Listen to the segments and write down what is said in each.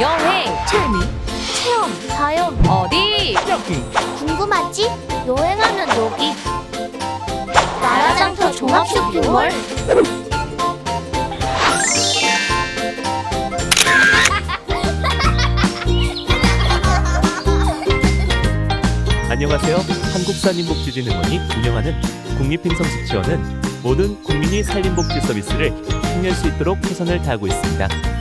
여행, 재미, 체험, 자연, 어디? 여기. 궁금하지? 여행하면 여기. 나라장터 종합 쇼핑몰. 안녕하세요. 한국산림복지진흥원이 운영하는 국립행성식지원은 모든 국민이 산림복지 서비스를 행할 수 있도록 최선을 다하고 있습니다.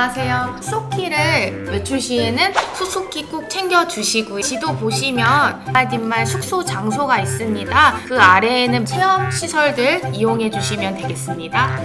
안녕하세요. 숙소키를 외출 시에는 수수키 꼭 챙겨주시고 지도 보시면 뒷말 숙소 장소가 있습니다. 그 아래에는 체험 시설들 이용해 주시면 되겠습니다.